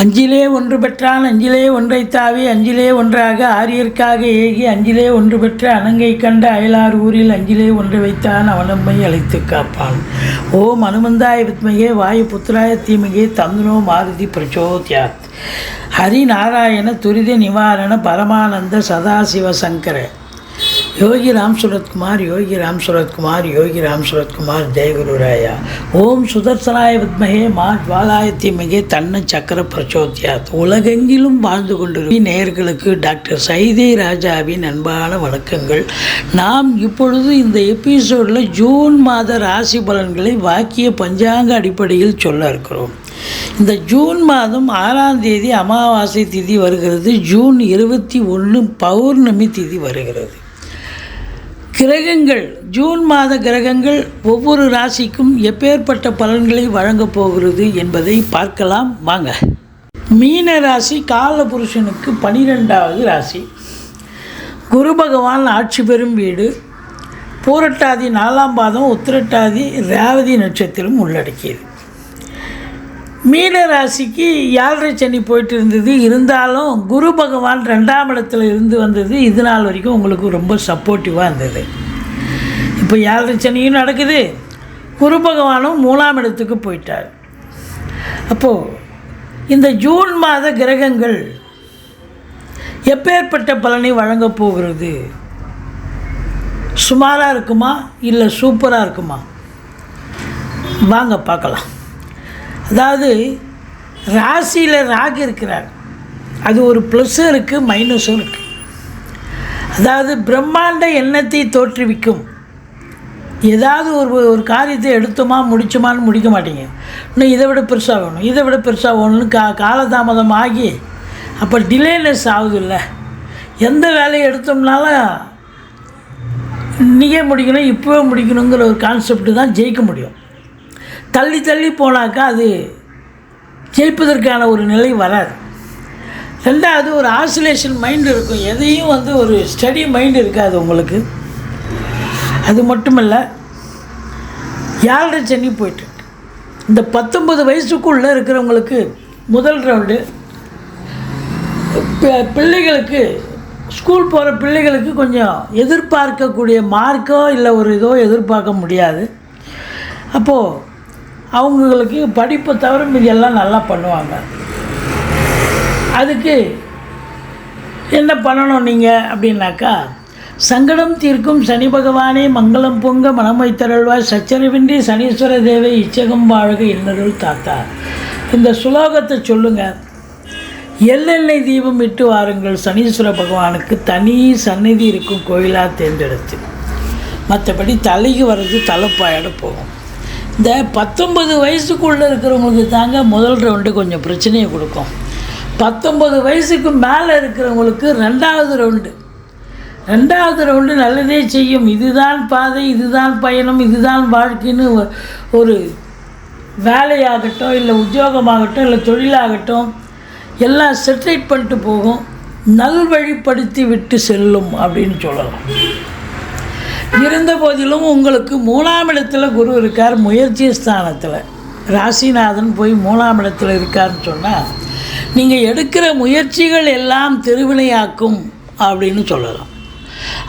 அஞ்சிலே ஒன்று பெற்றான் அஞ்சிலே ஒன்றை தாவி அஞ்சிலே ஒன்றாக ஆரியர்க்காக ஏகி அஞ்சிலே ஒன்று பெற்ற அனங்கை கண்ட அயலார் ஊரில் அஞ்சிலே ஒன்று வைத்தான் அவனம்மை அழைத்து காப்பான். ஓம் அனுமந்தாய வித்மகே வாயு புத்திராய தீமகே தந்துனோ மாருதி பிரச்சோத்யாத். ஹரிநாராயண துரித நிவாரண பரமானந்த சதாசிவ சங்கர. யோகி ராம் சுரத்குமார் யோகி ராம் சுரத்குமார் யோகி ராம் சுரத்குமார் ஜெயகுருராயா ஓம் சுதர்சனாய வித்மகே மா ஜுவாலாய தீமகே தன்ன சக்கர பிரச்சோத்யாத். உலகெங்கிலும் வாழ்ந்து கொண்டிருக்கும் நேயர்களுக்கு டாக்டர் சைதே ராஜாவின் அன்பான வணக்கங்கள். நாம் இப்பொழுது இந்த எபிசோடில் ஜூன் மாத ராசி பலன்களை வாக்கிய பஞ்சாங்க அடிப்படையில் சொல்ல இருக்கிறோம். இந்த ஜூன் மாதம் ஆறாம் தேதி அமாவாசை திதி வருகிறது. ஜூன் இருபத்தி ஒன்று பௌர்ணமி திதி வருகிறது. கிரகங்கள் ஜூன் மாத கிரகங்கள் ஒவ்வொரு ராசிக்கும் எப்பேற்பட்ட பலன்களை வழங்கப் போகிறது என்பதை பார்க்கலாம். வாங்க. மீன ராசி கால புருஷனுக்கு பனிரெண்டாவது ராசி. குரு பகவான் ஆட்சி பெறும் வீடு. பூரட்டாதி நாலாம் பாதம் உத்திரட்டாதி ரேவதி நட்சத்திரம் உள்ளடக்கியது. மீன ராசிக்கு யாழரை சனி போயிட்டு இருந்தது இருந்தாலும் குரு பகவான் ரெண்டாம் இடத்துல இருந்து வந்தது. இது நாள் வரைக்கும் உங்களுக்கு ரொம்ப சப்போர்ட்டிவாக இருந்தது. இப்போ யாழ்ரை சனியும் நடக்குது. குரு பகவானும் மூணாம் இடத்துக்கு போயிட்டார். அப்போது இந்த ஜூன் மாத கிரகங்கள் எப்பேற்பட்ட பலனை வழங்கப் போகிறது? சுமாராக இருக்குமா? இல்லை சூப்பராக இருக்குமா? வாங்க பார்க்கலாம். அதாவது ராசியில் ராகு இருக்கிறார். அது ஒரு ப்ளஸ்ஸும் இருக்குது மைனஸும் இருக்குது அதாவது பிரம்மாண்ட எண்ணத்தை தோற்றுவிக்கும். ஏதாவது ஒரு ஒரு காரியத்தை எடுத்தோமா முடிச்சோமான்னு முடிக்க மாட்டீங்க. இன்னும் இதை விட பெருசாக வேணும் இதை விட பெருசாக வேணும்னு கா காலதாமதம் ஆகி அப்போ டிலேனஸ் ஆகுதுல்ல. எந்த வேலையை எடுத்தோம்னாலும் இன்றைக்கே முடிக்கணும் இப்போவே முடிக்கணுங்கிற ஒரு கான்செப்ட் தான் ஜெயிக்க முடியும். தள்ளி தள்ளி போனாக்கா அது ஜெயிப்பதற்கான ஒரு நிலை வராது. ரெண்டாவது ஒரு ஆசிலேஷன் மைண்டு இருக்கும். எதையும் வந்து ஒரு ஸ்டடி மைண்ட் இருக்காது உங்களுக்கு. அது மட்டுமல்ல ஏழரை சென்னி போயிட்டு இந்த பத்தொம்பது வயசுக்குள்ளே இருக்கிறவங்களுக்கு முதல் ரவுண்டு பிள்ளைகளுக்கு ஸ்கூல் போகிற பிள்ளைகளுக்கு கொஞ்சம் எதிர்பார்க்கக்கூடிய மார்க்கோ இல்லை ஒரு இதோ எதிர்பார்க்க முடியாது. அப்போது அவங்களுக்கு படிப்பை தவிர இதெல்லாம் நல்லா பண்ணுவாங்க. அதுக்கு என்ன பண்ணணும் நீங்கள் அப்படின்னாக்கா சங்கடம் தீர்க்கும் சனி பகவானே மங்களம் பொங்க மனம் வைத்தருள்வாய் சச்சரவின்றி சனீஸ்வர தேவை இச்சகம் வாழ்க இன்னருள் தாத்தா. இந்த சுலோகத்தை சொல்லுங்கள் எள்ளெண்ணெய் தீபம் இட்டு வாருங்கள். சனீஸ்வர பகவானுக்கு தனி சந்நிதி இருக்கும் கோயிலாக தேர்ந்தெடுத்து. மற்றபடி தலைக்கு வர்றது தலைப்பாயோட போகும். இந்த பத்தொம்பது வயசுக்குள்ளே இருக்கிறவங்களுக்கு தாங்க முதல் ரவுண்டு கொஞ்சம் பிரச்சனையை கொடுக்கும். பத்தொம்பது வயசுக்கு மேலே இருக்கிறவங்களுக்கு ரெண்டாவது ரவுண்டு. ரெண்டாவது ரவுண்டு நல்லதே செய்யும். இதுதான் பாதை இதுதான் பயணம் இதுதான் வாழ்க்கைன்னு ஒரு வேலையாகட்டும் இல்லை உத்தியோகமாகட்டும் இல்லை தொழிலாகட்டும் எல்லாம் செட்டில் பண்ணிட்டு போகும். நல்வழிப்படுத்தி விட்டு செல்லும் அப்படின்னு சொல்லலாம். இருந்த போதிலும் உங்களுக்கு மூணாம் இடத்துல குரு இருக்கார் முயற்சி ஸ்தானத்தில். ராசிநாதன் போய் மூணாம் இடத்துல இருக்காருன்னு சொன்னால் நீங்கள் எடுக்கிற முயற்சிகள் எல்லாம் திருவினையாக்கும் அப்படின்னு சொல்லலாம்.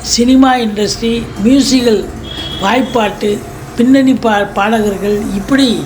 சினிமா இண்டஸ்ட்ரி மியூசிக்கல் வாய்ப்பாட்டு பின்னணி பா பாடகர்கள் இப்படி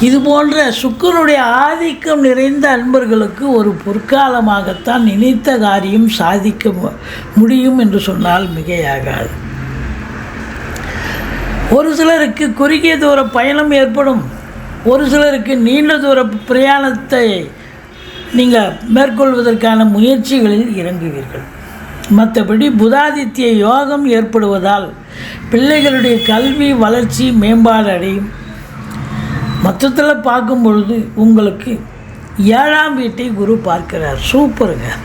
இது போன்ற சுக்கரனுடைய ஆதிக்கம் நிறைந்த அன்பர்களுக்கு ஒரு பொற்காலமாகத்தான் நினைத்த காரியம் சாதிக்க மு- முடியும் என்று சொன்னால் மிகையாகாது. ஒரு சிலருக்கு குறுகிய தூர பயணம் ஏற்படும். ஒரு சிலருக்கு நீண்ட தூர பிரயாணத்தை நீங்கள் மேற்கொள்வதற்கான முயற்சிகளில் இறங்குவீர்கள். மற்றபடி புதாதித்ய யோகம் ஏற்படுவதால் பிள்ளைகளுடைய கல்வி வளர்ச்சி மேம்பாடு அடையும். மொத்தத்தில் பார்க்கும் பொழுது உங்களுக்கு ஏழாம் வீட்டை குரு பார்க்கிறார். சூப்பருங்க.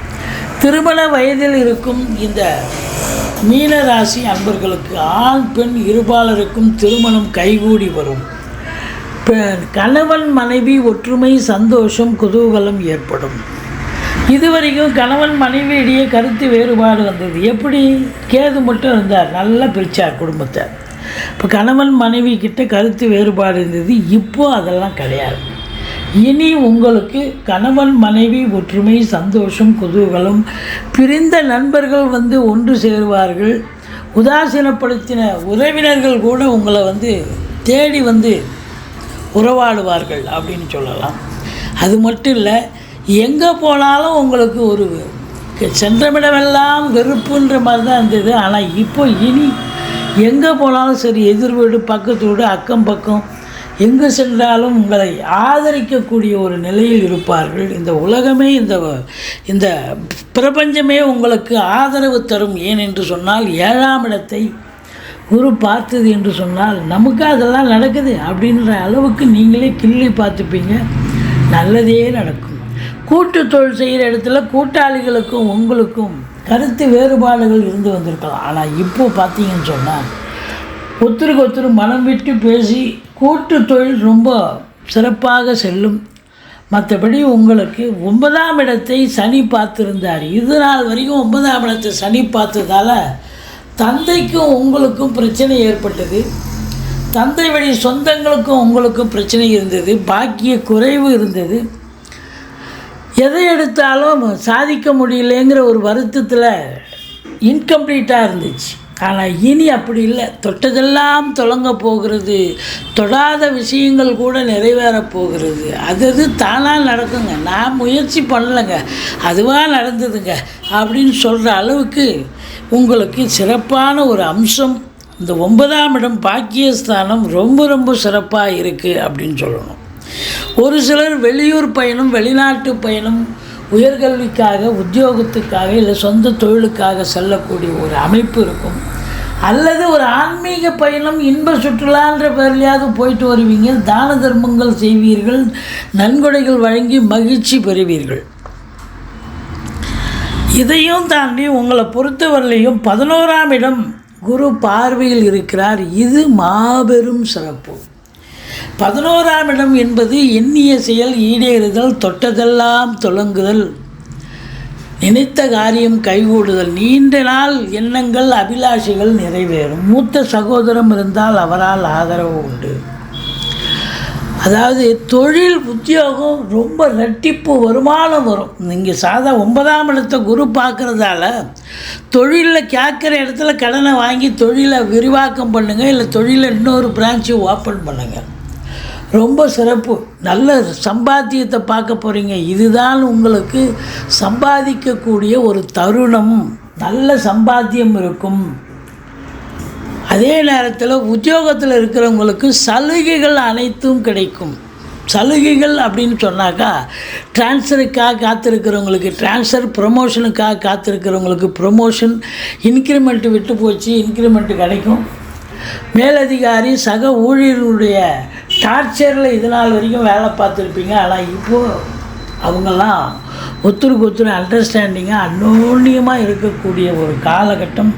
திருமண வயதில் இருக்கும் இந்த மீனராசி அன்பர்களுக்கு ஆண் பெண் இருபாலருக்கும் திருமணம் கைகூடி வரும். பெ- கணவன் மனைவி ஒற்றுமை சந்தோஷம் குதூகலம் ஏற்படும். இதுவரைக்கும் கணவன் மனைவி இடையே கருத்து வேறுபாடு வந்தது. எப்படி? கேது மட்டும் இருந்தார். நல்லா பிரித்தார் குடும்பத்தை. இப்போ கணவன் மனைவி கிட்ட கருத்து வேறுபாடு இருந்தது. இப்போ அதெல்லாம் கிடையாது. இனி உங்களுக்கு கணவன் மனைவி ஒற்றுமை சந்தோஷம் குதூகலம் பிரிந்த நண்பர்கள் வந்து ஒன்று சேருவார்கள். உதாசீனப்படுத்தின உறவினர்கள் கூட உங்களை வந்து தேடி வந்து உறவாடுவார்கள் அப்படின்னு சொல்லலாம். அது மட்டும் இல்லை எங்கே போனாலும் உங்களுக்கு ஒரு சென்றமிடமெல்லாம் வெறுப்புன்ற மாதிரி தான் இருந்தது. ஆனால் இப்போ இனி எங்கே போனாலும் சரி எதிர் வீடு பக்கத்து வீடு அக்கம் பக்கம் எங்கு சென்றாலும் உங்களை ஆதரிக்கக்கூடிய ஒரு நிலையில் இருப்பார்கள். இந்த உலகமே இந்த இந்த பிரபஞ்சமே உங்களுக்கு ஆதரவு தரும். ஏன் என்று சொன்னால் ஏழாம் இடத்தை குரு பார்த்தது என்று சொன்னால் நமக்கு அதெல்லாம் நடக்குது அப்படின்ற அளவுக்கு நீங்களே கிள்ளி பார்த்துப்பீங்க. நல்லதே நடக்கும். கூட்டு தொழில் செய்கிற இடத்துல கூட்டாளிகளுக்கும் உங்களுக்கும் கருத்து வேறுபாடுகள் இருந்து வந்திருக்கலாம். ஆனால் இப்போ பார்த்தீங்கன்னு சொன்னால் ஒருத்தருக்கு ஒருத்தர் மனம் விட்டு பேசி கூட்டு தொழில் ரொம்ப சிறப்பாக செல்லும். மற்றபடி உங்களுக்கு ஒன்பதாம் இடத்தை சனி பார்த்துருந்தார். இது நாள் வரைக்கும் ஒன்பதாம் இடத்தை சனி பார்த்ததால தந்தைக்கும் உங்களுக்கும் பிரச்சனை ஏற்பட்டது. தந்தை வழி சொந்தங்களுக்கும் உங்களுக்கும் பிரச்சனை இருந்தது. பாக்கிய குறைவு இருந்தது. எதை எடுத்தாலும் சாதிக்க முடியலைங்கிற ஒரு வருத்தத்தில் இன்கம்ப்ளீட்டாக இருந்துச்சு. ஆனால் இனி அப்படி இல்லை. தொட்டதெல்லாம் தொடங்க போகிறது. தொடாத விஷயங்கள் கூட நிறைவேறப் போகிறது. அது அது தானாக நடக்குங்க. நான் முயற்சி பண்ணலைங்க. அதுவாக நடந்ததுங்க. அப்படின்னு சொல்கிற அளவுக்கு உங்களுக்கு சிறப்பான ஒரு அம்சம் இந்த ஒன்பதாம் இடம் பாக்கியஸ்தானம் ரொம்ப ரொம்ப சிறப்பாக இருக்குது அப்படின்னு சொல்லணும். ஒரு சிலர் வெளியூர் பயணம் வெளிநாட்டு பயணம் உயர்கல்விக்காக உத்தியோகத்துக்காக இல்லை சொந்த தொழிலுக்காக செல்லக்கூடிய ஒரு அமைப்பு இருக்கும். அல்லது ஒரு ஆன்மீக பயணம் இன்ப சுற்றுலான்ற பேர்லையாவது போயிட்டு வருவீங்க. தான தர்மங்கள் செய்வீர்கள். நன்கொடைகள் வழங்கி மகிழ்ச்சி பெறுவீர்கள். இதையும் தாண்டி உங்களை பொறுத்தவரையிலையும் பதினோராம் இடம் குரு பார்வையில் இருக்கிறார். இது மாபெரும் சிறப்பு. பதினோராம் இடம் என்பது எண்ணிய செயல் ஈடேறுதல் தொட்டதெல்லாம் தொடங்குதல் நினைத்த காரியம் கைகூடுதல். நீண்ட நாள் எண்ணங்கள் அபிலாஷைகள் நிறைவேறும். மூத்த சகோதரம் இருந்தால் அவரால் ஆதரவு உண்டு. அதாவது தொழில் உத்தியோகம் ரொம்ப ரெட்டிப்பு வருமானம் வரும். நீங்கள் சாதா ஒன்பதாம் இடத்தை குரு பார்க்குறதால தொழிலில் கேட்குற இடத்துல கடனை வாங்கி தொழிலை விரிவாக்கம் பண்ணுங்கள் இல்லை தொழிலில் இன்னொரு பிரான்ச்சு ஓப்பன் பண்ணுங்கள் ரொம்ப சிறப்பு. நல்ல சம்பாத்தியத்தை பார்க்க போகிறீங்க இதுதான் உங்களுக்கு சம்பாதிக்கக்கூடிய ஒரு தருணம். நல்ல சம்பாத்தியம் இருக்கும். அதே நேரத்தில் உத்தியோகத்தில் இருக்கிறவங்களுக்கு சலுகைகள் அனைத்தும் கிடைக்கும். சலுகைகள் அப்படின்னு சொன்னாக்கா ட்ரான்ஸ்ஃபருக்காக காத்திருக்கிறவங்களுக்கு ட்ரான்ஸ்ஃபர் ப்ரொமோஷனுக்காக காத்திருக்கிறவங்களுக்கு ப்ரொமோஷன் இன்க்ரிமெண்ட்டு விட்டு போச்சு இன்க்ரிமெண்ட் கிடைக்கும். மேலதிகாரி சக ஊழியர்களுடைய டார்ச்சரில் இது நாள் வரைக்கும் வேலை பார்த்துருப்பீங்க. ஆனால் இப்போது அவங்கெல்லாம் ஒத்துருக்கு ஒத்துரு அண்டர்ஸ்டாண்டிங்காக அன்னோன்யமாக இருக்கக்கூடிய ஒரு காலகட்டம்.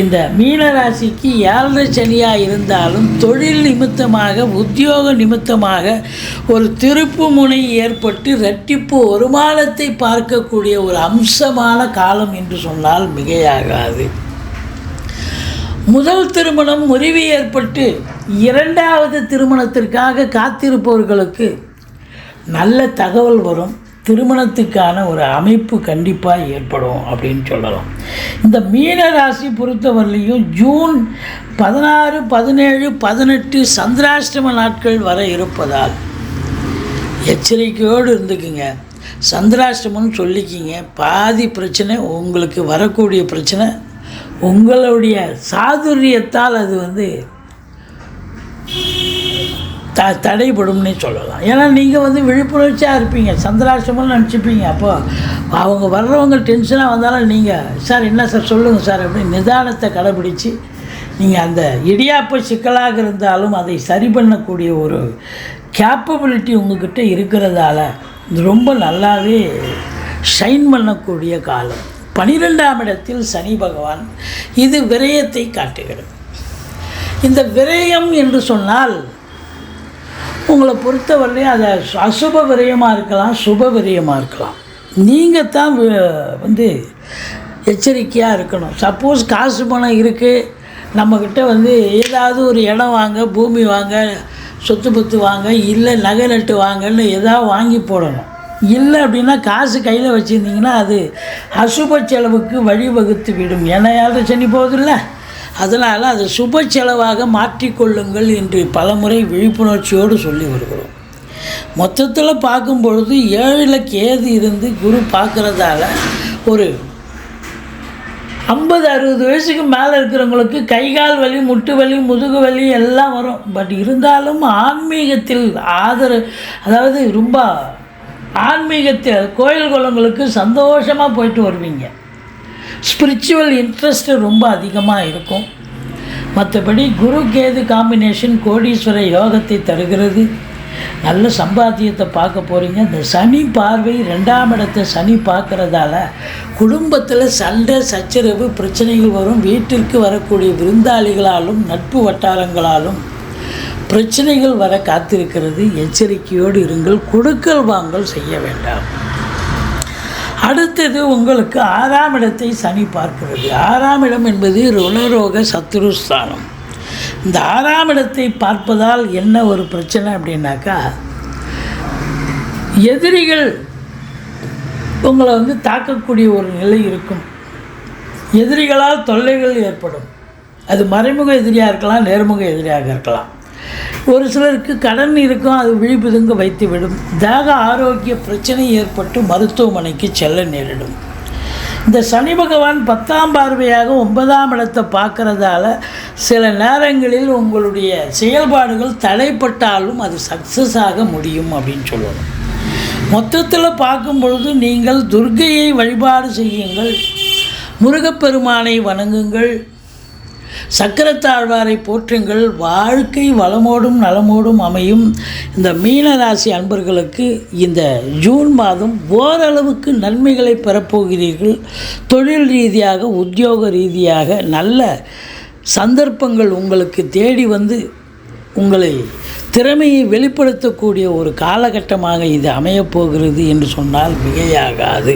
இந்த மீனராசிக்கு ஏழரை சனியாக இருந்தாலும் தொழில் நிமித்தமாக உத்தியோக நிமித்தமாக ஒரு திருப்பு முனை ஏற்பட்டு இரட்டிப்பு வருமானத்தை பார்க்கக்கூடிய ஒரு அம்சமான காலம் என்று சொன்னால் மிகையாகாது. முதல் திருமணம் முறிவு ஏற்பட்டு இரண்டாவது திருமணத்திற்காக காத்திருப்பவர்களுக்கு நல்ல தகவல் வரும். திருமணத்துக்கான ஒரு அமைப்பு கண்டிப்பாக ஏற்படும் அப்படின்னு சொல்லலாம். இந்த மீன ராசி பொறுத்தவரையிலையும் ஜூன் பதினாறு பதினேழு பதினெட்டு சந்திராஷ்டம நாட்கள் வர இருப்பதால் எச்சரிக்கையோடு இருந்துக்குங்க. சந்திராஷ்டமம்னு சொல்லிக்கிங்க. பாதி பிரச்சனை உங்களுக்கு வரக்கூடிய பிரச்சனை. உங்களுடைய சாதுரியத்தால் அது வந்து த தடைபடும்னே சொல்லலாம். ஏன்னா நீங்கள் வந்து விழிப்புணர்ச்சியாக இருப்பீங்க. சந்திராஷ்டமம்னு நினச்சிப்பீங்க. அப்போது அவங்க வர்றவங்க டென்ஷனாக வந்தாலும் நீங்கள் சார் என்ன சார்? சொல்லுங்கள் சார் அப்படின்னு நிதானத்தை கடைபிடிச்சு நீங்கள் அந்த இடியாப்ப சிக்கலாக இருந்தாலும் அதை சரி பண்ணக்கூடிய ஒரு கேப்பபிலிட்டி உங்ககிட்ட இருக்கிறதால ரொம்ப நல்லாவே ஷைன் பண்ணக்கூடிய காலம். பனிரெண்டாம் இடத்தில் சனி பகவான் இது விரயத்தை காட்டுகிறது. இந்த விரயம் என்று சொன்னால் உங்களை பொறுத்தவரை அதை அசுப விரயமாக இருக்கலாம் சுப விரயமாக இருக்கலாம். நீங்கள் தான் வந்து எச்சரிக்கையாக இருக்கணும். சப்போஸ் காசு பணம் இருக்குது நம்மக்கிட்ட வந்து ஏதாவது ஒரு இடம் வாங்க பூமி வாங்க சொத்து பத்து வாங்க இல்லை நகை நட்டு வாங்கன்னு ஏதாவது வாங்கி போடணும். இல்லை அப்படின்னா காசு கையில் வச்சுருந்தீங்கன்னா அது அசுப செலவுக்கு வழிவகுத்து விடும். ஏன்னா யாரும் சனி போகுதில்ல? அதனால் அதை சுப செலவாக மாற்றிக்கொள்ளுங்கள் என்று பலமுறை விழிப்புணர்ச்சியோடு சொல்லி வருகிறோம். மொத்தத்தில் பார்க்கும் பொழுது ஏழில் கேது இருந்து குரு பார்க்குறதால ஒரு ஐம்பது அறுபது வயசுக்கு மேலே இருக்கிறவங்களுக்கு கை கால் வலி முட்டு வலி முதுகு வலி எல்லாம் வரும். பட் இருந்தாலும் ஆன்மீகத்தில் ஆதரவு அதாவது ரொம்ப ஆன்மீகத்தில் கோயில் குளங்களுக்கு சந்தோஷமாக போயிட்டு வருவீங்க. ஸ்பிரிச்சுவல் இன்ட்ரெஸ்ட்டு ரொம்ப அதிகமாக இருக்கும். மற்றபடி குரு கேது காம்பினேஷன் கோடீஸ்வர யோகத்தை தருகிறது. நல்ல சம்பாத்தியத்தை பார்க்க போகிறீங்க இந்த சனி பார்வை ரெண்டாம் இடத்தை சனி பார்க்குறதால குடும்பத்தில் சண்டை சச்சரவு பிரச்சனைகள் வரும். வீட்டிற்கு வரக்கூடிய விருந்தாளிகளாலும் நட்பு வட்டாரங்களாலும் பிரச்சனைகள் வர காத்திருக்கிறது. எச்சரிக்கையோடு இருங்கள். கொடுக்கல் வாங்கல் செய்ய வேண்டாம். அடுத்தது உங்களுக்கு ஆறாம் இடத்தை சனி பார்க்கிறது. ஆறாம் இடம் என்பது ருணரோக சத்துருஸ்தானம் இந்த ஆறாம் இடத்தை பார்ப்பதால் என்ன ஒரு பிரச்சனை அப்படின்னாக்கா எதிரிகள் உங்களை வந்து தாக்கக்கூடிய ஒரு நிலை இருக்கும். எதிரிகளால் தொல்லைகள் ஏற்படும். அது மறைமுக எதிரியாக இருக்கலாம் நேர்முக எதிரியாக இருக்கலாம். ஒரு சிலருக்கு கடன் இருக்கும் அது விழிப்புதுங்க வைத்துவிடும். தேக ஆரோக்கிய பிரச்சனை ஏற்பட்டு மருத்துவமனைக்கு செல்ல நேரிடும். இந்த சனி பகவான் பத்தாம் பார்வையாக ஒன்பதாம் இடத்தை பார்க்குறதால சில நேரங்களில் உங்களுடைய செயல்பாடுகள் தடைப்பட்டாலும் அது சக்ஸஸ் ஆக முடியும் அப்படின்னு சொல்லணும். மொத்தத்தில் பார்க்கும் பொழுது நீங்கள் துர்கையை வழிபாடு செய்யுங்கள். முருகப்பெருமானை வணங்குங்கள். சக்கரத்தாழ்வாரை போற்றுங்கள். வாழ்க்கை வளமோடும் நலமோடும் அமையும். இந்த மீனராசி அன்பர்களுக்கு இந்த ஜூன் மாதம் ஓரளவுக்கு நன்மைகளை பெறப்போகிறீர்கள். தொழில் ரீதியாக உத்தியோக ரீதியாக நல்ல சந்தர்ப்பங்கள் உங்களுக்கு தேடி வந்து உங்களை திறமையை வெளிப்படுத்தக்கூடிய ஒரு காலகட்டமாக இது அமையப்போகிறது என்று சொன்னால் மிகையாகாது.